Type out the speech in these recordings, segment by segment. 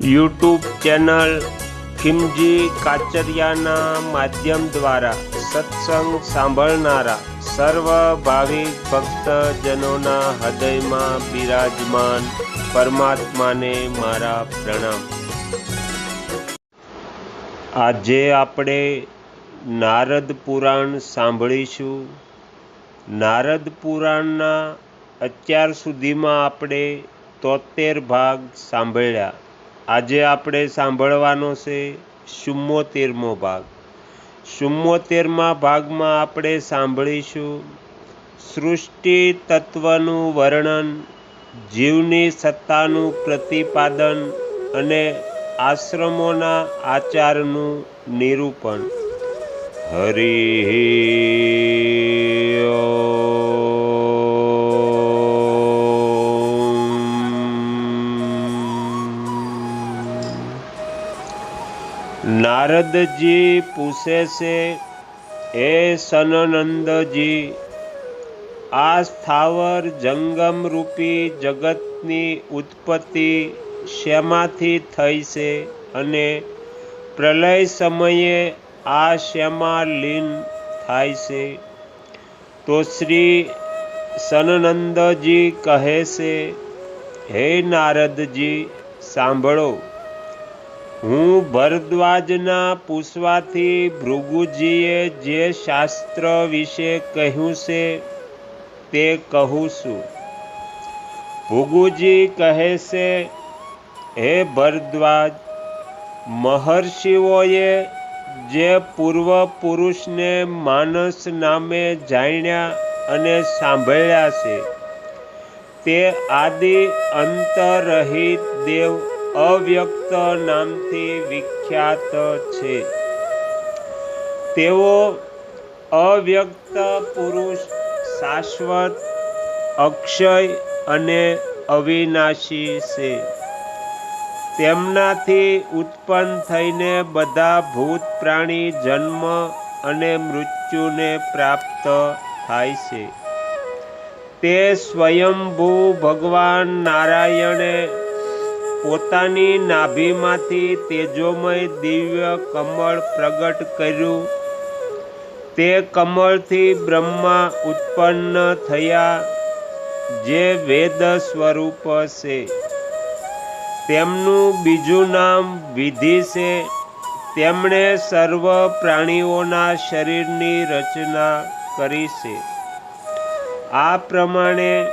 YouTube channel Khimji કાચરિયાના માધ્યમ દ્વારા સત્સંગ સાંભળનારા સર્વ ભાવિક ભક્તજનોના હૃદયમાં બિરાજમાન પરમાત્માને મારા પ્રણામ. આજે આપણે નારદ પુરાણ સાંભળીશું. નારદ પુરાણના અત્યાર સુધીમાં આપણે તોતેર ભાગ સાંભળ્યા. આજે આપણે સાંભળવાનો છે ચુમ્મોતેરમો ભાગ. ચુમ્મોતેરમા ભાગમાં આપણે સાંભળીશું, સૃષ્ટિ તત્વનું વર્ણન, જીવની સત્તાનું પ્રતિપાદન અને આશ્રમોના આચારનું નિરૂપણ. હરિ નારદજી પૂછે છે, હે સનનંદજી, આ સ્થાવર જંગમ રૂપી જગતની ઉત્પત્તિ શેમાંથી થઈ છે અને પ્રલય સમયે આ શેમાં લીન થાય છે? તો શ્રી સનનંદજી કહે છે, હે નારદજી, સાંભળો હું ભરદ્વાજના પૂછવાથી ભૃગુજીએ જે શાસ્ત્ર વિશે કહ્યું છે તે કહું છું. ભૃગુજી કહે છે, હે ભરદ્વાજ, મહર્ષિઓએ જે પૂર્વ પુરુષને માનસ નામે જાણ્યા અને સાંભળ્યા છે, તે આદિ અંતરહિત દેવ અવ્યક્ત નામથી વિખ્યાત છે. તેઓ અવ્યક્ત પુરુષ, શાશ્વત, અક્ષય અને અવિનાશી છે. તેમનાથી ઉત્પન્ન થઈને બધા ભૂત પ્રાણી જન્મ અને મૃત્યુને પ્રાપ્ત થાય છે. તે સ્વયંભૂ ભગવાન નારાયણે પોતાની નાભીમાંથી તેજોમય દિવ્ય કમળ પ્રગટ કર્યું. તે કમળથી બ્રહ્મા ઉત્પન્ન થયા, જે વેદ સ્વરૂપ છે. તેમનું બીજું નામ વિધિ છે. તેમણે સર્વ પ્રાણીઓના શરીરની રચના કરી છે. આ પ્રમાણે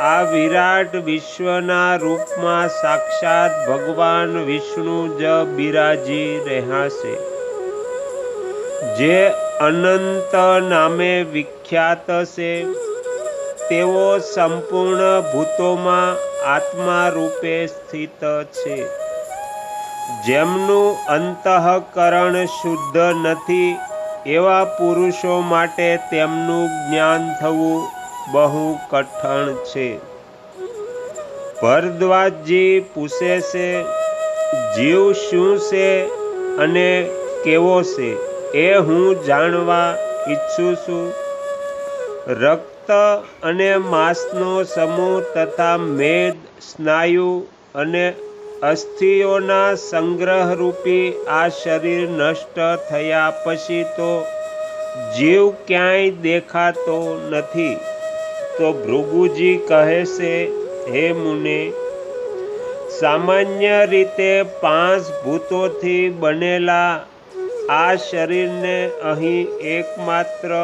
આ વિરાટ વિશ્વના રૂપમાં સાક્ષાત ભગવાન વિષ્ણુ જ બિરાજી રહેશે. જે અનંત નામે વિખ્યાત છે, તેઓ સંપૂર્ણ ભૂતોમાં આત્મા રૂપે સ્થિત છે. જેમનું અંતઃકરણ શુદ્ધ નથી, એવા પુરુષો માટે તેમનું જ્ઞાન થવું બહુ કઠણ છે. ભરદ્વાજજી પૂછે છે, જીવ શું છે અને કેવો છે? એ હું જાણવા ઈચ્છું છું. રક્ત અને માંસનો સમૂહ તથા મેદ, સ્નાયુ અને અસ્થિઓના સંગ્રહરૂપી આ શરીર નષ્ટ થયા પછી તો જીવ ક્યાંય દેખાતો નથી. તો ભૃગુજી કહે છે, હે મુને, સામાન્ય રીતે પાંચ ભૂતોથી બનેલા આ શરીરને અહીં એકમાત્ર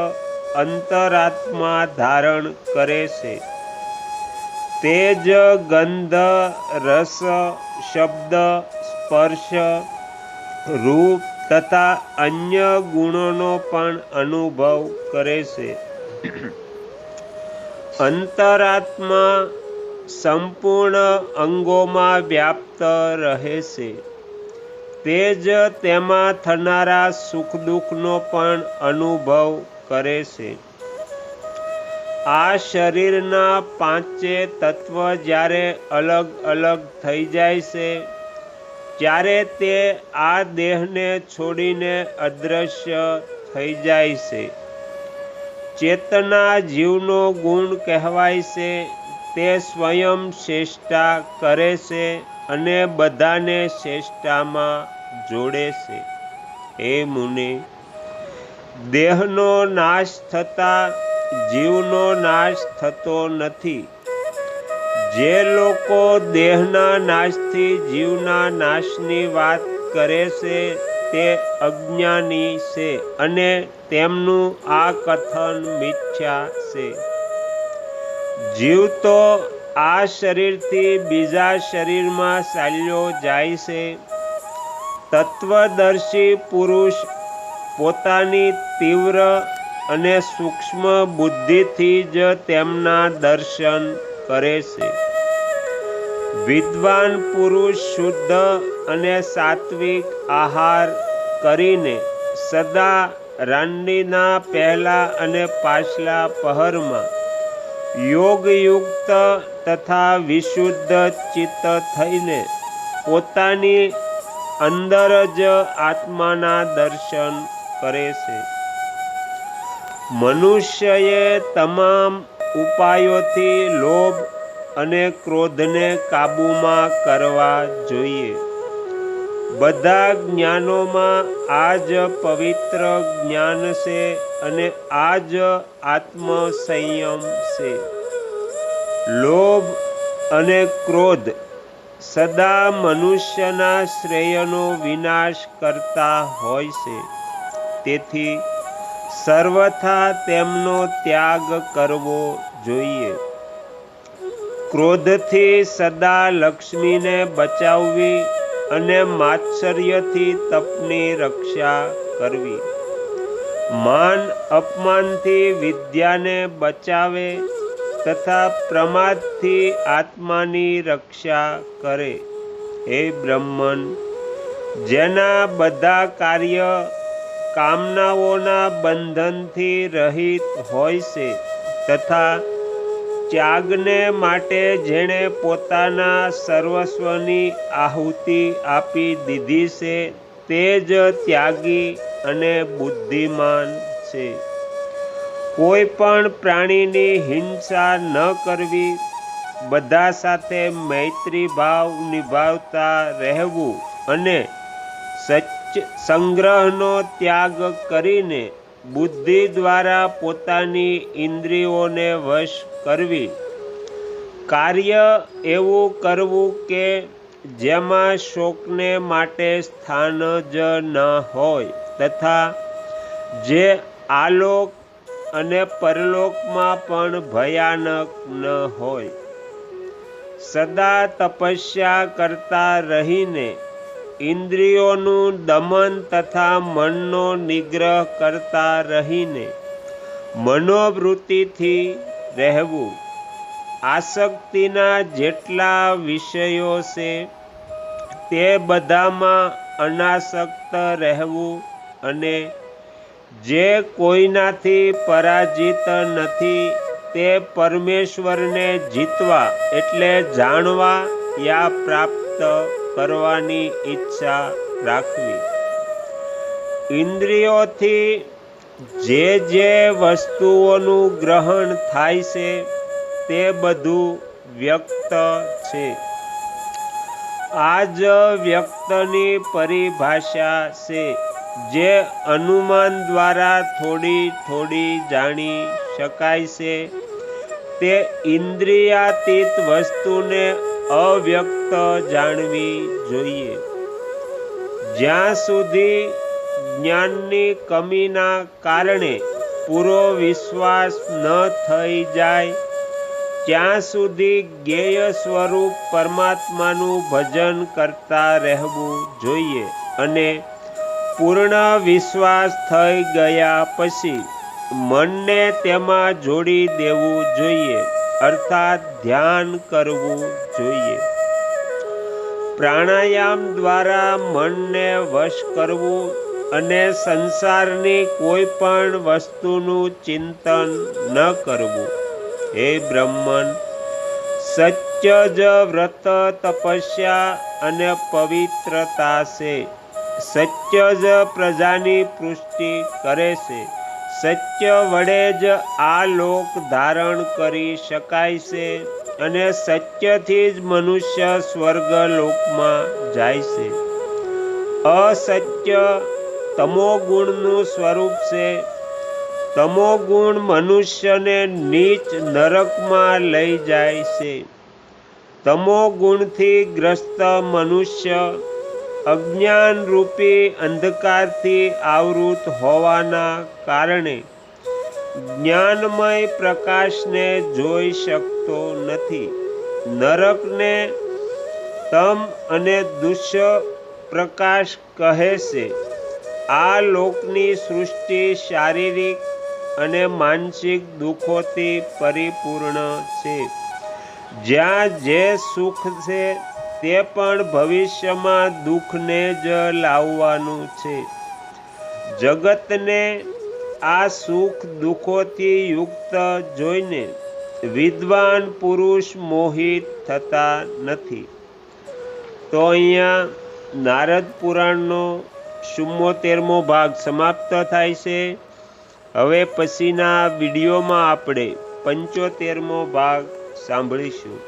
અંતરાત્મા ધારણ કરે છે. તે જ ગંધ, રસ, શબ્દ, સ્પર્શ, રૂપ તથા અન્ય ગુણોનો પણ અનુભવ કરે છે. અંતરાત્મા સંપૂર્ણ અંગોમાં વ્યાપ્ત રહે છે. તે જ તેમાં થનારા સુખ દુઃખનો પણ અનુભવ કરે છે. આ શરીરના પાંચે તત્વ જ્યારે અલગ અલગ થઈ જાય છે, ત્યારે તે આ દેહને છોડીને અદૃશ્ય થઈ જાય છે. ચેતના જીવનો ગુણ કહેવાય છે, તે સ્વયં શ્રેષ્ઠા કરે છે અને બધાને શ્રેષ્ઠામાં જોડે છે. હે મુનિ, દેહનો નાશ થતાં જીવનો નાશ થતો નથી. જે લોકો દેહના નાશથી જીવના નાશની વાત કરે છે તે અજ્ઞાની છે અને તેમનું આ કથન મિથ્યા છે. જીવ તો આ શરીરથી બીજા શરીરમાં ચાલ્યો જાય છે. તત્વદર્શી પુરુષ પોતાની તીવ્ર અને સૂક્ષ્મ બુદ્ધિથી જ તેમના દર્શન કરે છે. વિદ્વાન પુરુષ શુદ્ધ અને સાત્વિક આહાર કરીને સદા રાંડીના પહેલા અને પાછલા પહરમાં યોગયુક્ત તથા વિશુદ્ધ ચિત્ત થઈને પોતાની અંદર જ આત્માના દર્શન કરે છે. મનુષ્યએ તમામ ઉપાયોથી લોભ અને ક્રોધને કાબૂમાં કરવા જોઈએ. બધા જ્ઞાનોમાં આ જ પવિત્ર જ્ઞાન છે અને આ જ આત્મ સંયમ છે. લોભ અને ક્રોધ સદા મનુષ્યના શ્રેયનો વિનાશ કરતા હોય છે. તેથી સર્વથા તેમનો ત્યાગ કરવો જોઈએ. ક્રોધથી સદા લક્ષ્મીને બચાવવી અને માત્સર્યથી તપની રક્ષા કરવી. માન અપમાનથી વિદ્યાને બચાવે તથા પ્રમાદથી આત્માની રક્ષા કરે. હે બ્રહ્મન, જેના બધા કાર્ય કામનાઓના બંધનથી રહિત હોય છે તથા ત્યાગને માટે જેણે પોતાના સર્વસ્વની આહુતિ આપી દીધી છે, તે જ ત્યાગી અને બુદ્ધિમાન છે. કોઈ પણ પ્રાણીની હિંસા ન કરવી, બધા સાથે મૈત્રી ભાવ નિભાવતા રહેવું અને સચ સંગ્રહનો ત્યાગ કરીને બુદ્ધિ દ્વારા પોતાની ઇન્દ્રિયોને વશ કરવી. કાર્ય એવું કરવું કે જેમાં શોકને માટે સ્થાન જ ન હોય તથા જે આલોક અને પરલોકમાં પણ ભયાનક ન હોય. સદા તપસ્યા કરતા રહીને ઇન્દ્રિયોનું દમન તથા મનનો નિગ્રહ કરતા રહીને મનોવૃત્તિથી રહેવું. આસક્તિના જેટલા વિષયો છે, તે બધામાં અનાસક્ત રહેવું અને જે કોઈનાથી પરાજિત નથી, તે પરમેશ્વરને જીતવા એટલે જાણવા યા પ્રાપ્ત કરવાની ઈચ્છા રાખવી. ઇન્દ્રિયોથી જે જે વસ્તુઓનું ગ્રહણ થાય છે, તે બધું વ્યક્ત છે. આ જ વ્યક્તની પરિભાષા છે, જે અનુમાન દ્વારા થોડી થોડી જાણી શકાય છે. તે ઇન્દ્રિયાતીત વસ્તુને અવ્યક્ત જાણવી જોઈએ. જ્યાં સુધી જ્ઞાનની કમીના કારણે પૂરો વિશ્વાસ ન થઈ જાય. ત્યાં સુધી જ્ઞેય સ્વરૂપ પરમાત્માનું ભજન કરતા રહેવું જોઈએ અને પૂર્ણ વિશ્વાસ થઈ ગયા પછી મનને તેમાં જોડી દેવું જોઈએ, અર્થાત ધ્યાન કરવું જોઈએ. પ્રાણાયામ દ્વારા મનને વશ કરવું અને સંસારની કોઈ પણ વસ્તુનું ચિંતન ન કરવું. હે બ્રહ્મન, સત્ય જ વ્રત તપસ્યા અને પવિત્રતા છે. સત્ય જ પ્રજાની પુષ્ટિ કરે છે. સત્ય વડે જ આ લોક ધારણ કરી શકાય છે અને સત્યથી જ મનુષ્ય સ્વર્ગ લોકમાં જાય છે. અસત્ય તમો ગુણનું સ્વરૂપ છે. તમો ગુણ મનુષ્યને નીચ નરકમાં લઈ જાય છે. તમો ગુણથી ગ્રસ્ત મનુષ્ય અજ્ઞાનરૂપી અંધકારથી આવૃત હોવાના કારણે જ્ઞાનમય પ્રકાશને જોઈ શકતો નથી. નરકને તમ અને દુષ્ય પ્રકાશ કહે છે. આ લોકની સૃષ્ટિ શારીરિક અને માનસિક દુઃખોથી પરિપૂર્ણ છે. જ્યાં જે સુખ છે, તે પણ ભવિષ્યમાં દુઃખને જ લાવવાનું છે. જગતને આ સુખ દુઃખોથી યુક્ત જોઈને વિદ્વાન પુરુષ મોહિત થતા નથી. તો અહીંયા નારદ પુરાણનો ચુમ્મોતેરમો ભાગ સમાપ્ત થાય છે. હવે પછીના વિડીયોમાં આપણે પંચોતેરમો ભાગ સાંભળીશું.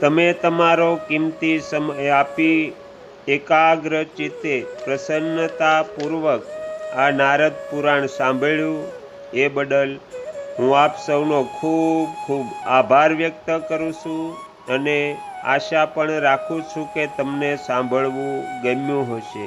તમે તમારો કિંમતી સમય આપી એકાગ્ર ચિત્તે પ્રસન્નતાપૂર્વક આ નારદ પુરાણ સાંભળ્યું. એ બદલ હું આપ સૌનો ખૂબ ખૂબ આભાર વ્યક્ત કરું છું અને આશા પણ રાખું છું કે તમને સાંભળવું ગમ્યું હશે.